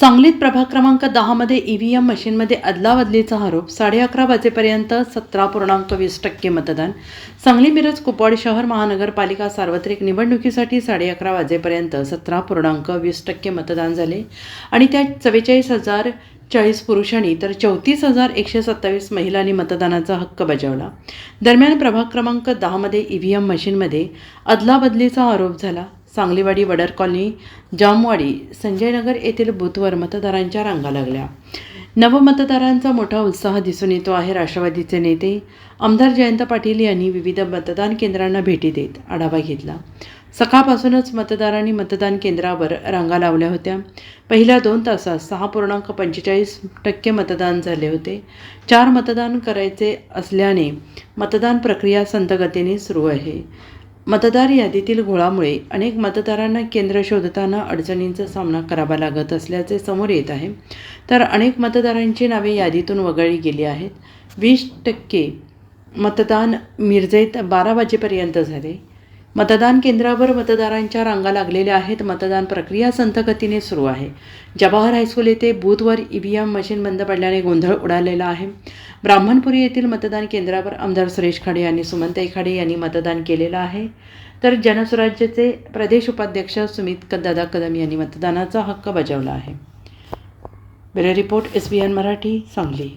सांगलीत प्रभाग क्रमांक दहामध्ये ई व्ही एम मशीनमध्ये अदलाबदलीचा आरोप. साडे अकरा वाजेपर्यंत सतरा पूर्णांक वीस टक्के मतदान. सांगली मिरज कुपवाड शहर महानगरपालिका सार्वत्रिक निवडणुकीसाठी साडे अकरा वाजेपर्यंत सतरा पूर्णांक वीस टक्के मतदान झाले. आणि त्यात चव्वेचाळीस हजार चाळीस पुरुषांनी तर चौतीस हजार एकशे सत्तावीस महिलांनी मतदानाचा हक्क बजावला. दरम्यान प्रभाग क्रमांक दहामध्ये ई व्ही एम मशीनमध्ये अदलाबदलीचा आरोप झाला. सांगलीवाडी वडर कॉलनी जामवाडी संजयनगर येथील बूथवर मतदारांच्या रांगा लागल्या. नवमतदारांचा मोठा उत्साह दिसून येतो आहे राष्ट्रवादीचे नेते. आमदार जयंत पाटील यांनी विविध मतदान केंद्रांना भेटी देत आढावा घेतला. सकाळपासूनच मतदारांनी मतदान केंद्रावर रांगा लावल्या होत्या. पहिल्या दोन तासात सहा पूर्णांक पंचेचाळीस टक्के मतदान झाले होते. चार मतदान करायचे असल्याने मतदान प्रक्रिया संथगतीने सुरू आहे. मतदार यादीतील घोळामुळे अनेक मतदारांना केंद्र शोधताना अडचणींचा सामना करावा लागत असल्याचे समोर येत आहे. तर अनेक मतदारांची नावे यादीतून वगळली गेली आहेत. वीस टक्के मतदान मिरजेत बारा वाजेपर्यंत झाले. मतदान केंद्रावर मतदारांच्या रांगा लागलेल्या आहेत. मतदान प्रक्रिया संथगतीने सुरू आहे. जवाहर हायस्कूल येथे बूथवर ई व्ही एम मशीन बंद पडल्याने गोंधळ उडालेला आहे. ब्राह्मणपुरी येथील मतदान केंद्रावर आमदार सुरेश खाडे आणि सुमनताई खाडे यांनी मतदान केलेलं आहे. तर जनसुराज्याचे प्रदेश उपाध्यक्ष सुमित दादा कदम यांनी मतदानाचा हक्क बजावला आहे. Bureau report S B N Marathi Sangli.